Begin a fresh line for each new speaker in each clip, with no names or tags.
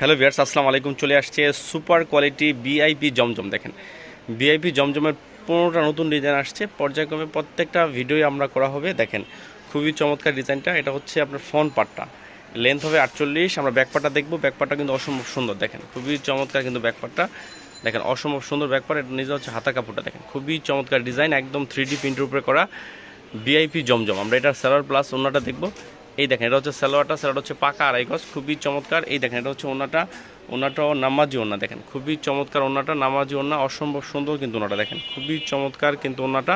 Hello viewers আসসালামু আলাইকুম। চলে আসছে সুপার কোয়ালিটি বিআইপি জমজম। দেখেন বিআইপি জমজমের পনেরোটা নতুন ডিজাইন আসছে। পর্যায়ক্রমে প্রত্যেকটা ভিডিওই আমরা করা হবে। দেখেন, খুবই চমৎকার ডিজাইনটা। এটা হচ্ছে আপনার ফোন পার্টটা। লেন্থ হবে আটচল্লিশ। আমরা ব্যাকপার্টটা দেখব। ব্যাকপার্টটা কিন্তু অসম্ভব সুন্দর। দেখেন, খুবই চমৎকার কিন্তু ব্যাকপার্টটা দেখেন, অসম্ভব সুন্দর ব্যাকপার্ট এটা নিজে হচ্ছে হাতা কাপড়টা। দেখেন, খুবই চমৎকার ডিজাইন। একদম থ্রি ডি প্রিন্টের উপরে করা বিআইপি জমজম। আমরা এটা স্যালার প্লাস অন্যটা দেখব। এই দেখেন, এটা হচ্ছে সালোয়ারটা সালোয়ার হচ্ছে পাকা আড়াই গজ, খুবই চমৎকার। এই দেখেন, এটা হচ্ছে ওনাটা ওনাটাও নামাজি ওনা দেখেন, খুবই চমৎকার ওনাটা নামাজি ওনা অসম্ভব সুন্দর কিন্তু ওনাটা দেখেন, খুবই চমৎকার কিন্তু ওনাটা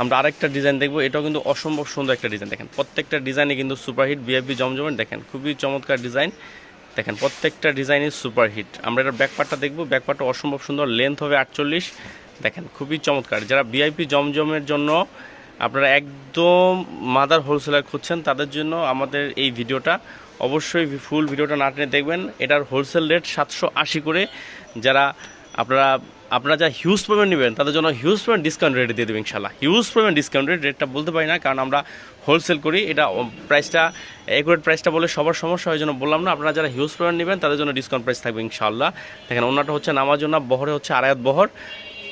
আমরা আরেকটা ডিজাইন দেখব, এটাও কিন্তু অসম্ভব সুন্দর একটা ডিজাইন, দেখেন, প্রত্যেকটা ডিজাইনে কিন্তু সুপারহিট বিএফবি জমজমের, দেখেন, খুবই চমৎকার ডিজাইন। দেখেন, প্রত্যেকটা ডিজাইনই সুপারহিট। আমরা এটার ব্যাকপার্টটা দেখব, ব্যাকপার্টটা অসম্ভব সুন্দর লেন্থ হবে আটচল্লিশ। দেখেন, খুবই চমৎকার। যারা ভিআইপি জমজমের জন্য আপনারা একদম মাদার হোলসেলার খুঁজছেন, তাদের জন্য আমাদের এই ভিডিওটা। অবশ্যই ফুল ভিডিওটা না টেনে দেখবেন, এটার হোলসেল রেট সাতশো আশি করে। যারা আপনারা আপনারা যা হিউজ পেমেন্ট নেবেন, তাদের জন্য হিউজ পেমেন্ট ডিসকাউন্ট রেট দিয়ে দেবেন ইনশাল্লাহ হিউজ পেমেন্ট ডিসকাউন্ট রেট রেটটা বলতে পারি না, কারণ আমরা হোলসেল করি। এটা প্রাইসটা একুরেট প্রাইসটা বলে সবার সমস্যা হয় জন্য বললাম না। আপনারা যারা হিউজ পেমেন্ট নেবেন, তাদের জন্য ডিসকাউন্ট প্রাইস থাকবে ইনশাল্লাহ দেখেন, অন্যটা হচ্ছে নামার জন্য বহরে হচ্ছে আড়ায়াত বহর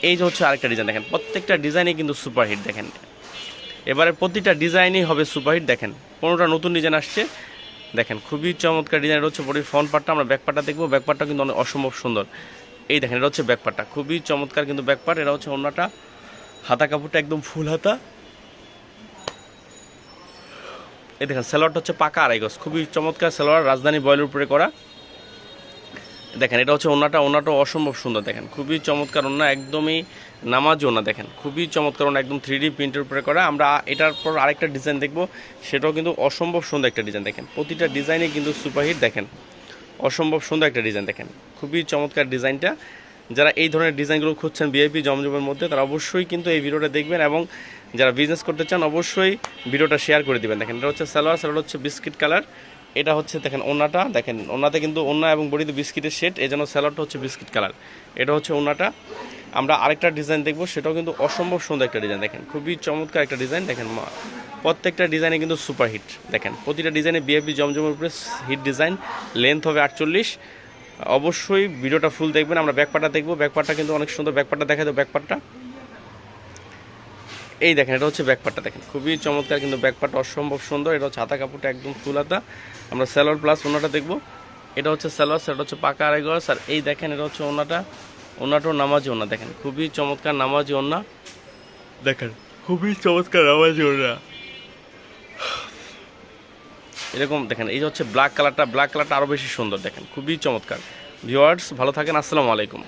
এই যে হচ্ছে আরেকটা ডিজাইন দেখেন, প্রত্যেকটা ডিজাইনই কিন্তু সুপারহিট দেখেন। এবারে প্রতিটা ডিজাইনই হবে সুপারহিট, দেখেন। পনেরোটা নতুন ডিজাইন আসছে, দেখেন, খুবই চমৎকার ডিজাইন হচ্ছে বডির ফ্রন্ট পার্টটা আমরা ব্যাক পার্টটা দেখব। ব্যাক পার্টটা কিন্তু অনেক অসম্ভব সুন্দর। এই দেখেন, এটা হচ্ছে ব্যাক পার্টটা খুবই চমৎকার কিন্তু ব্যাক পার্ট এটা হচ্ছে অন্যটা। হাতা কাপড়টা একদম ফুল হাতা। এই দেখেন, সালোয়ারটা হচ্ছে পাকা আড়াই গজ, খুবই চমৎকার সালোয়ার, রাজধানী বয়েলের উপরে করা। দেখেন, এটা হচ্ছে ওনাটা ওনাটা অসম্ভব সুন্দর দেখেন। খুবই চমৎকার ওনা, একদমই নামাজ ওনা দেখেন। খুবই চমৎকার ওনা, একদম থ্রি ডি প্রিন্টের উপরে করা। আমরা এটার পর আরেকটা ডিজাইন দেখব, সেটাও কিন্তু অসম্ভব সুন্দর একটা ডিজাইন দেখেন। প্রতিটা ডিজাইনে কিন্তু সুপারহিট দেখেন। অসম্ভব সুন্দর একটা ডিজাইন দেখেন। খুবই চমৎকার ডিজাইনটা যারা এই ধরনের ডিজাইনগুলো খুঁজছেন বিআইপি জমজমের মধ্যে, তারা অবশ্যই কিন্তু এই ভিডিওটা দেখবেন এবং যারা বিজনেস করতে চান, অবশ্যই ভিডিওটা শেয়ার করে দিবেন। দেখেন, এটা হচ্ছে সালোয়ার সালোয়ার হচ্ছে বিস্কিট কালার এটা হচ্ছে দেখেন ওনাটা দেখেন ওনাতে কিন্তু ওনা এবং বডিতে বিস্কিটের শেড এই জন্য স্যালাডটা হচ্ছে বিস্কিট কালার। এটা হচ্ছে ওনাটা আমরা আরেকটা ডিজাইন দেখব, সেটাও কিন্তু অসম্ভব সুন্দর একটা ডিজাইন, দেখেন খুবই চমৎকার একটা ডিজাইন, দেখেন প্রত্যেকটা ডিজাইনে কিন্তু সুপার হিট, দেখেন প্রতিটা ডিজাইনে বিএফবি জমজমের উপরে হিট ডিজাইন লেন্থ হবে আটচল্লিশ। অবশ্যই ভিডিওটা ফুল দেখবেন, আমরা ব্যাকপার্টটা দেখব ব্যাকপার্টটা কিন্তু অনেক সুন্দর ব্যাকপার্টটা দেখা দেবো ব্যাকপার্টটা এই দেখেন এটা হচ্ছে ব্যাকপার্টটা দেখেন। খুবই চমৎকার কিন্তু ব্যাকপার্টটা অসম্ভব সুন্দর। এটা হচ্ছে হাতা কাপড়টা একদম ফুল হাতা। আমরা স্যালোয়ার প্লাস ওনাটা দেখব। এটা হচ্ছে স্যালোয়ার সেটা হচ্ছে পাকা আড়াই গজ। আর এই দেখেন এটা হচ্ছে ওনাটা। ওনাটাও নামাজি ওনা দেখেন। খুবই চমৎকার নামাজি ওনা। দেখেন খুবই চমৎকার নামাজি ওনা। এরকম দেখেন এই যে হচ্ছে ব্ল্যাক কালারটা ব্ল্যাক কালারটা আরও বেশি সুন্দর দেখেন। খুবই চমৎকার। ভিওয়ার্স ভালো থাকেন আসসালামু আলাইকুম।